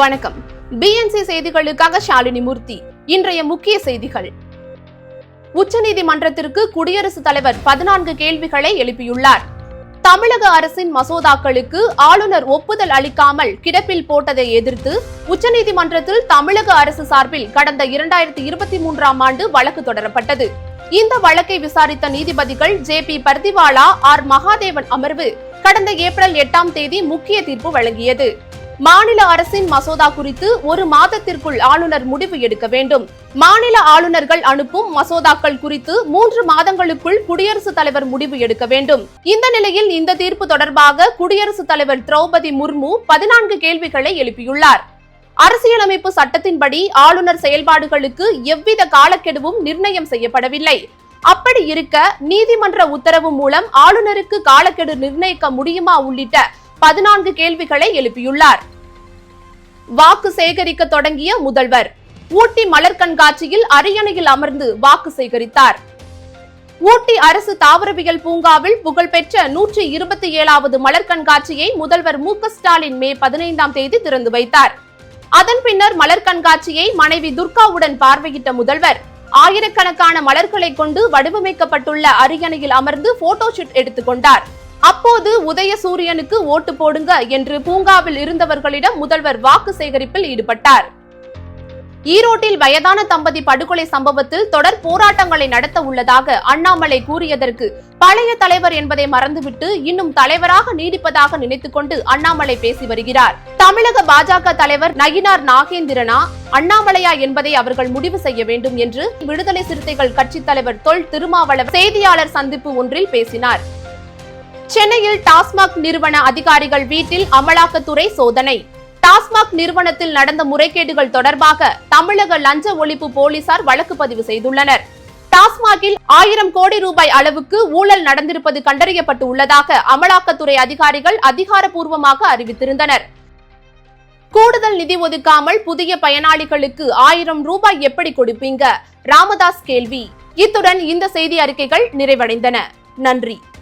வணக்கம். பிஎன்சி செய்திகளுக்காக ஷாலினி மூர்த்தி. இன்றைய முக்கிய செய்திகள். உச்சநீதிமன்றத்திற்கு குடியரசுத் தலைவர் பதினான்கு கேள்விகளை எழுப்பியுள்ளார். தமிழக அரசின் மசோதாக்களுக்கு ஆளுநர் ஒப்புதல் அளிக்காமல் கிடப்பில் போட்டதை எதிர்த்து உச்சநீதிமன்றத்தில் தமிழக அரசு சார்பில் கடந்த இரண்டாயிரத்தி இருபத்தி மூன்றாம் ஆண்டு வழக்கு தொடரப்பட்டது. இந்த வழக்கை விசாரித்த நீதிபதிகள் J B Pardiwala R Mahadevan அமர்வு கடந்த ஏப்ரல் எட்டாம் தேதி முக்கிய தீர்ப்பு வழங்கியது. மாநில அரசின் மசோதா குறித்து ஒரு மாதத்திற்குள் ஆளுநர் முடிவு எடுக்க வேண்டும். மாநில ஆளுநர்கள் அனுப்பும் மசோதாக்கள் குறித்து மூன்று மாதங்களுக்குள் குடியரசுத் தலைவர் முடிவு எடுக்க வேண்டும். இந்த நிலையில் இந்த தீர்ப்பு தொடர்பாக குடியரசுத் தலைவர் திரௌபதி முர்மு பதினான்கு கேள்விகளை எழுப்பியுள்ளார். அரசியலமைப்பு சட்டத்தின்படி ஆளுநர் செயல்பாடுகளுக்கு எவ்வித காலக்கெடுவும் நிர்ணயம் செய்யப்படவில்லை. அப்படி இருக்க நீதிமன்ற உத்தரவு மூலம் ஆளுநருக்கு காலக்கெடு நிர்ணயிக்க முடியுமா உள்ளிட்ட பதினான்கு கேள்விகளை எழுப்பியுள்ளார். வாக்கு சேகரிக்க தொடங்கிய முதல்வர். ஊட்டி மலர் கண்காட்சியில் அரியணையில் அமர்ந்து வாக்கு சேகரித்தார். ஊட்டி அரசு தாவரவியல் பூங்காவில் புகழ்பெற்ற நூற்றி இருபத்தி ஏழாவது மலர் கண்காட்சியை முதல்வர் மு ஸ்டாலின் மே பதினைந்தாம் தேதி திறந்து வைத்தார். அதன் பின்னர் மலர் கண்காட்சியை மனைவி துர்காவுடன் பார்வையிட்ட முதல்வர் ஆயிரக்கணக்கான மலர்களை கொண்டு வடிவமைக்கப்பட்டுள்ள அரியணையில் அமர்ந்து போட்டோ ஷூட் எடுத்துக்கொண்டார் அப்போது உதய சூரியனுக்கு ஓட்டு போடுங்க என்று பூங்காவில் இருந்தவர்களிடம் முதல்வர் வாக்கு சேகரிப்பில் ஈடுபட்டார். ஈரோட்டில் வயதான தம்பதி படுகொலை சம்பவத்தில் தொடர் போராட்டங்களை நடத்த உள்ளதாக அண்ணாமலை கூறியதற்கு பழைய தலைவர் என்பதை மறந்துவிட்டு இன்னும் தலைவராக நீடிப்பதாக நினைத்துக்கொண்டு அண்ணாமலை பேசி வருகிறார். தமிழக பாஜக தலைவர் நயினார் நாகேந்திரனா அண்ணாமலையா என்பதை அவர்கள் முடிவு செய்ய வேண்டும் என்று விடுதலை சிறுத்தைகள் கட்சித் தலைவர் தொல் திருமாவளவன் செய்தியாளர் சந்திப்பு ஒன்றில் பேசினார். சென்னையில் டாஸ்மாக் நிறுவன அதிகாரிகள் வீட்டில் அமலாக்கத்துறை சோதனை. டாஸ்மாக் நிறுவனத்தில் நடந்த முறைகேடுகள் தொடர்பாக தமிழக லஞ்ச ஒழிப்பு போலீசார் வழக்கு பதிவு செய்துள்ளனர். டாஸ்மாகில் ஆயிரம் கோடி ரூபாய் அளவுக்கு ஊழல் நடந்திருப்பது கண்டறியப்பட்டு உள்ளதாக அமலாக்கத்துறை அதிகாரிகள் அதிகாரப்பூர்வமாக அறிவித்திருந்தனர். கூடுதல் நிதி ஒதுக்காமல் புதிய பயனாளிகளுக்கு ஆயிரம் ரூபாய் எப்படி கொடுப்பீங்க? ராமதாஸ் கேள்வி. இத்துடன் இந்த செய்தி அறிக்கைகள் நிறைவடைந்தன. நன்றி.